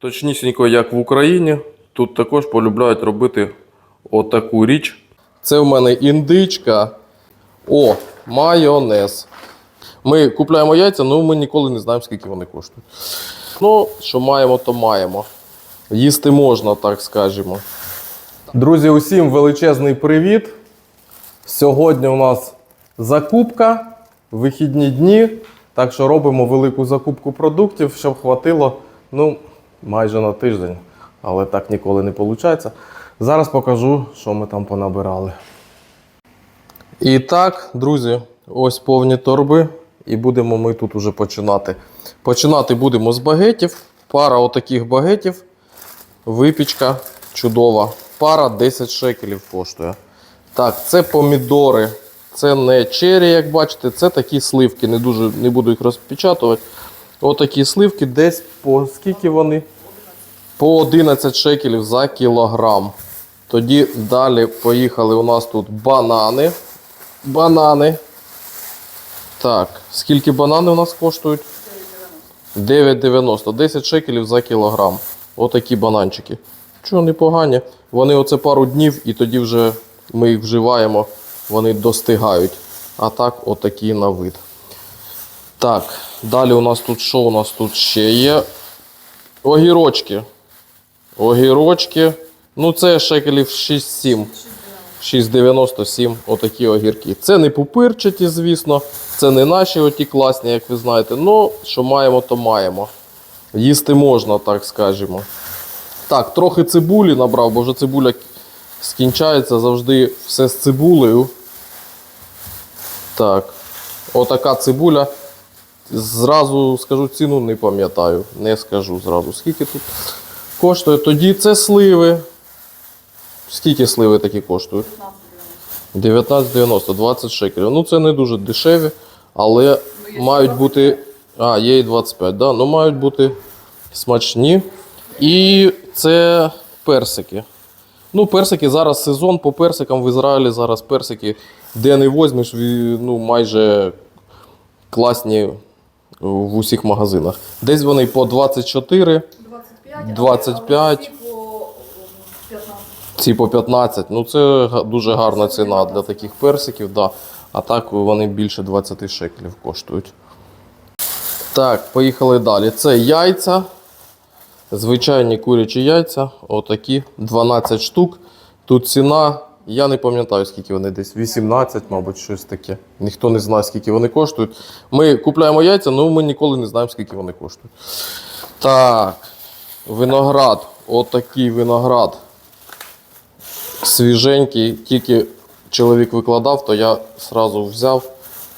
Точнісінько, як в Україні, тут також полюбляють робити отаку річ. Це в мене індичка. О, майонез. Ми купляємо яйця, але ми ніколи не знаємо, скільки вони коштують. Ну, що маємо, то маємо. Їсти можна, так скажемо. Друзі, усім величезний привіт. Сьогодні у нас закупка, вихідні дні. Так що робимо велику закупку продуктів, щоб хватило ну, майже на тиждень. Але так ніколи не виходить. Зараз покажу, що ми там понабирали. І так, друзі, ось повні торби. І будемо ми тут уже починати. Починати будемо з багетів. Пара отаких багетів. Випічка чудова. Пара 10 шекелів коштує. Так, це помідори. Це не чері, як бачите, це такі сливки. Не дуже не буду їх розпечатувати. Отакі сливки десь по скільки вони? По 11 шекелів за кілограм. Тоді далі поїхали. У нас тут банани. Банани. Так, скільки банани у нас коштують? 9,90. 10 шекелів за кілограм. Отакі бананчики. Чого непогані. Вони оце пару днів і тоді вже ми їх вживаємо, вони достигають. А так, отакі на вид. Так, далі у нас тут що у нас тут ще є? Огірочки. Огірочки. Ну, це шекелів 6-7. 6,97 отакі огірки. Це не пупирчаті, звісно. Це не наші оті класні, як ви знаєте. Ну, що маємо, то маємо. Їсти можна, так скажемо. Так, трохи цибулі набрав, бо вже цибуля скінчається завжди все з цибулею. Так, отака цибуля. Зразу скажу ціну, не пам'ятаю. Не скажу зразу. Скільки тут коштує? Тоді це сливи. Скільки сливи такі коштують? 19,90, 20 шекелів. Ну це не дуже дешеві, але мають бути. А, є і 25, да? ну мають бути смачні. І це персики. Ну, персики зараз сезон по персикам в Ізраїлі зараз персики, де не возьмеш, ну, майже класні в усіх магазинах. Десь вони по 24, 25, 25. але всі по 15. ці по 15. Ну це дуже гарна ціна для таких персиків. Да. А так вони більше 20 шекелів коштують. Так, поїхали далі. Це яйця. Звичайні курячі яйця. Отакі 12 штук. Тут ціна, я не пам'ятаю, скільки вони десь 18, мабуть, щось таке. Ніхто не знає, скільки вони коштують. Ми купляємо яйця, але ми ніколи не знаємо, скільки вони коштують. Так, виноград. Отакий виноград. Свіженький, тільки чоловік викладав, то я одразу взяв.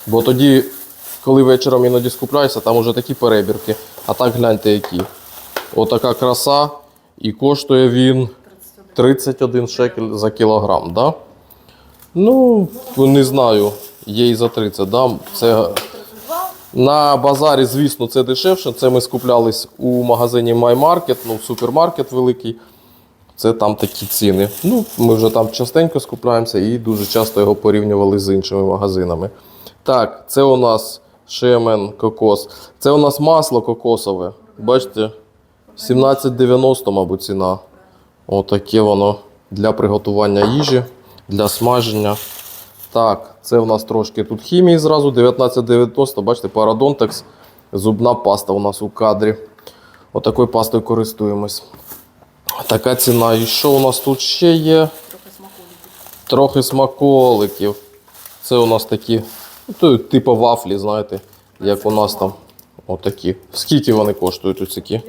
Бо тоді, коли вечором іноді скупляюся, там уже такі перебірки. А так гляньте які. Отака краса. І коштує він 31 шекель за кілограм. Да? Ну, не знаю, є і за 30. Да? Це на базарі, звісно, це дешевше. Це ми скуплялись у магазині MyMarket, ну, супермаркет великий. Це там такі ціни. Ну, ми вже там частенько скупляємося і дуже часто його порівнювали з іншими магазинами. Так, це у нас шемен кокос. Це у нас масло кокосове. Бачите? 17,90, мабуть, ціна. Отаке воно для приготування їжі, для смаження. Так, це у нас трошки тут хімії зразу. 19,90. Бачите, парадонтекс. Зубна паста у нас у кадрі. Отакою пастою користуємось. Така ціна. І що у нас тут ще є? Трохи смаколиків. Трохи смаколиків. Це у нас такі, ну, то, типу вафлі, знаєте, як у нас там. Отакі. Скільки вони коштують? 5?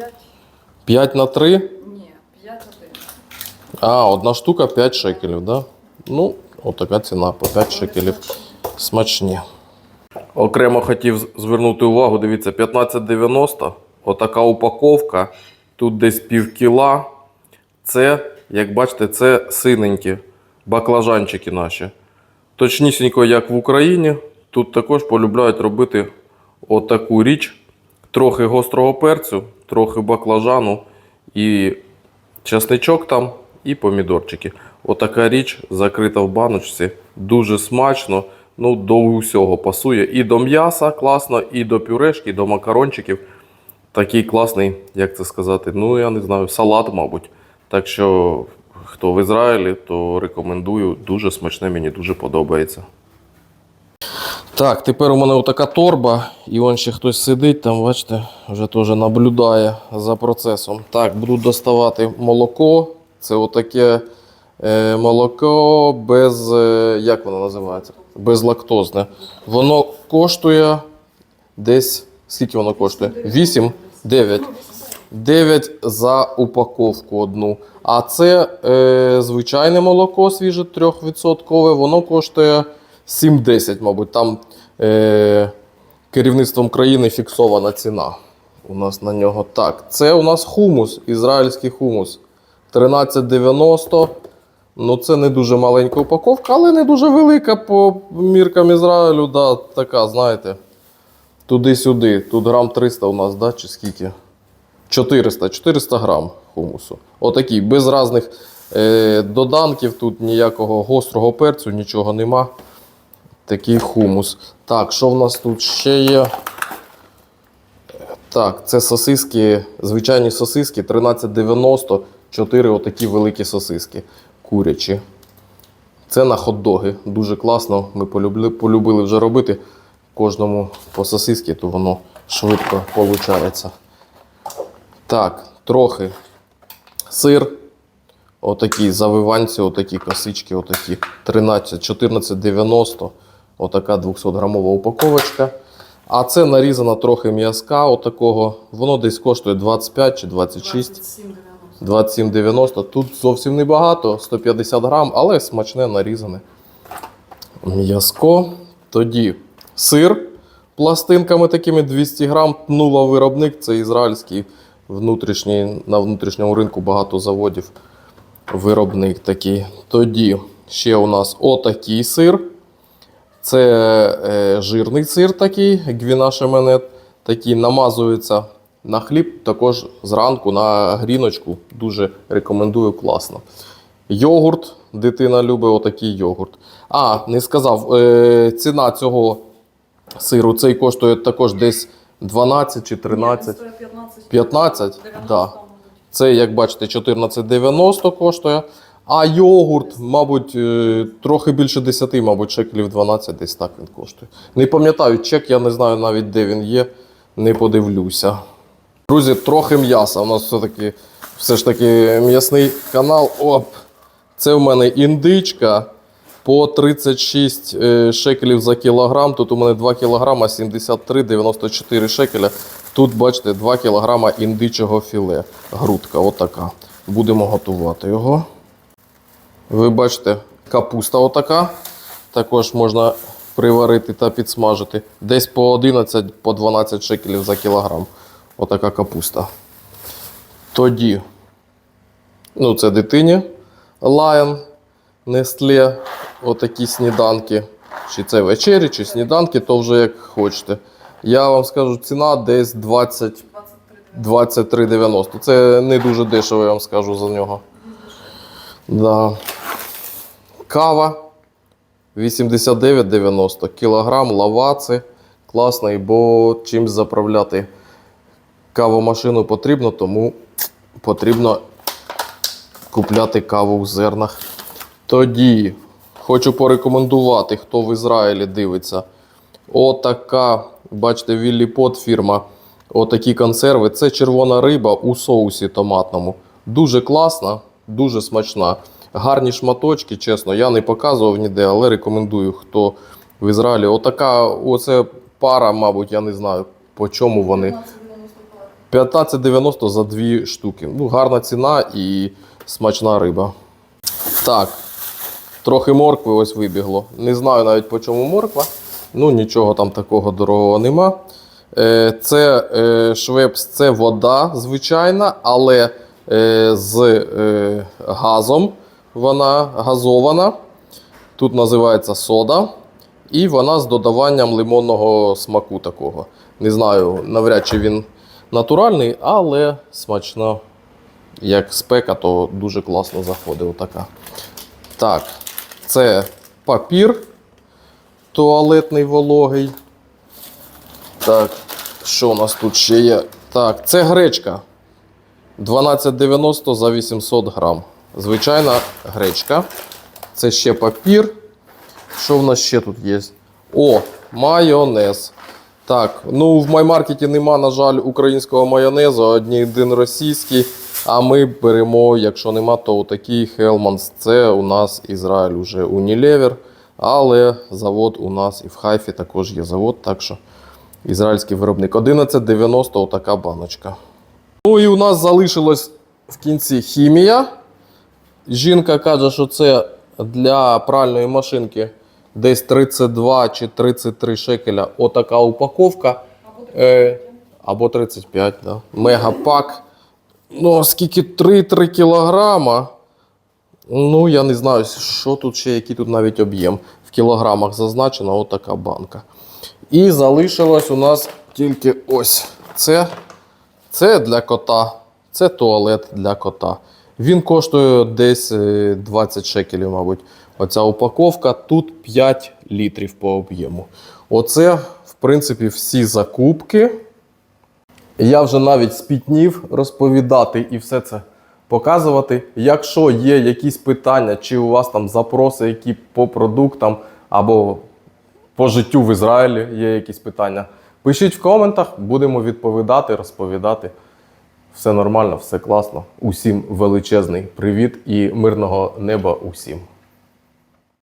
5 на 3? Ні, 5 1. А, одна штука 5 шекелів, да? Ну, отака ціна по 5 шекелів. Смачні. Окремо хотів звернути увагу, дивіться, 15,90. Отака упаковка. Тут десь пів кіла. Це, як бачите, це синенькі баклажанчики наші. Точнісінько, як в Україні, тут також полюбляють робити отаку річ. Трохи гострого перцю, трохи баклажану і часничок там і помідорчики. Отака річ закрита в баночці. Дуже смачно. Ну, до усього пасує. І до м'яса класно, і до пюрешки, і до макарончиків. такий класний, як це сказати, ну я не знаю, салат, мабуть. Так що, хто в Ізраїлі, то рекомендую. Дуже смачне, мені дуже подобається. Так, тепер у мене отака торба, і вон ще хтось сидить там, бачите, вже теж наблюдає за процесом. Так, буду доставати молоко. Це отаке е, молоко без. Е, як воно називається? Безлактозне. Воно коштує десь. Скільки воно коштує? 8? 9. 9 за упаковку одну. А це е, звичайне молоко свіже 3%, воно коштує 7-10, мабуть. Там е, керівництвом країни фіксована ціна. У нас на нього так. Це у нас хумус, ізраїльський хумус. 13,90. Ну, це не дуже маленька упаковка, але не дуже велика по міркам Ізраїлю. Да, така, знаєте, туди-сюди. Тут грам 300 у нас, да, чи скільки? 400, 400 грам хумусу. Отакий, без різних е, доданків, тут ніякого гострого перцю, нічого нема. Такий хумус. Так, що в нас тут ще є? Так, це сосиски, звичайні сосиски 13,90, 4 отакі великі сосиски курячі. Це на хот-доги. Дуже класно. Ми полюбили, полюбили вже робити кожному по сосиски, то воно швидко виходить. Так, трохи сир. Отакі завиванці, отакі косички, отакі 13, 14,90. Отака 200-грамова упаковочка. А це нарізано трохи м'язка, отакого. Воно десь коштує 25 чи 26. 27,90. 27,90. Тут зовсім небагато, 150 грам, але смачне нарізане. М'язко. Тоді сир пластинками такими 200 грам. Тнула виробник. Це ізраїльський внутрішній, на внутрішньому ринку багато заводів. Виробник такий. Тоді ще у нас отакий сир. Це е, жирний сир такий, гвіна шеменет, такий намазується на хліб, також зранку на гріночку. Дуже рекомендую класно. Йогурт, дитина любить отакий йогурт. А, не сказав, е, ціна цього сиру цей коштує також десь 12 чи 13. 15. 15? Да. Це, як бачите, 14,90 коштує. А йогурт, мабуть, е, трохи більше 10, мабуть, шекелів 12, десь так він коштує. Не пам'ятаю чек, я не знаю навіть де він є, не подивлюся. Друзі, трохи м'яса. У нас все-таки все ж таки м'ясний канал. Оп. Це в мене індичка по 36 е, шекелів за кілограм. Тут у мене 2 кілограма 73,94 шекеля. Тут, бачите, 2 кілограма індичого філе. Грудка, отака. Будемо готувати його. Ви бачите, капуста отака. Також можна приварити та підсмажити. Десь по 11 по 12 шекелів за кілограм. Отака капуста. Тоді, ну, це дитині Lion, Nestle, отакі сніданки. Чи це вечері, чи сніданки, то вже як хочете. Я вам скажу, ціна десь 20 23,90. Це не дуже дешево, я вам скажу за нього. Да. Кава 89,90. Кілограм лаваци. Класний, бо чимсь заправляти кавомашину потрібно, тому потрібно купляти каву в зернах. Тоді хочу порекомендувати, хто в Ізраїлі дивиться. Отака, бачите, Віллі Пот фірма. Отакі консерви. Це червона риба у соусі томатному. Дуже класна, дуже смачна. Гарні шматочки, чесно, я не показував ніде, але рекомендую, хто в Ізраїлі. Отака, оце пара, мабуть, я не знаю, по чому вони. 15,90 за дві штуки. Ну, гарна ціна і смачна риба. Так, трохи моркви ось вибігло. Не знаю навіть по чому морква. Ну, нічого там такого дорогого нема. Е, Це е, швепс, це вода звичайна, але е, з газом вона газована. Тут називається сода. І вона з додаванням лимонного смаку такого. Не знаю, навряд чи він натуральний, але смачно. Як спека, то дуже класно заходить. Отака. Так, це папір туалетний вологий. Так, що у нас тут ще є? Так, це гречка. 12,90 за 800 грам. Звичайна гречка. Це ще папір. Що в нас ще тут є? О, майонез. Так, ну в маймаркеті нема, на жаль, українського майонезу, одні один російський. А ми беремо, якщо нема, то такий Hellmann's. Це у нас Ізраїль уже Unilever. Але завод у нас і в Хайфі також є завод, так що ізраїльський виробник. 11,90 отака баночка. Ну і у нас залишилось в кінці хімія. Жінка каже, що це для пральної машинки десь 32 чи 33 шекеля. Отака упаковка. Е, або 35, да. Мегапак. Ну, скільки 3-3 кілограма. Ну, я не знаю, що тут ще, який тут навіть об'єм. В кілограмах зазначена отака банка. І залишилось у нас тільки ось це. Це для кота. Це туалет для кота. Він коштує десь е, 20 шекелів, мабуть. Оця упаковка. Тут 5 літрів по об'єму. Оце, в принципі, всі закупки. Я вже навіть спітнів розповідати і все це показувати. Якщо є якісь питання, чи у вас там запроси, які по продуктам або по життю в Ізраїлі є якісь питання, пишіть в коментах, будемо відповідати, розповідати. Все нормально, все класно. Усім величезний привіт і мирного неба усім.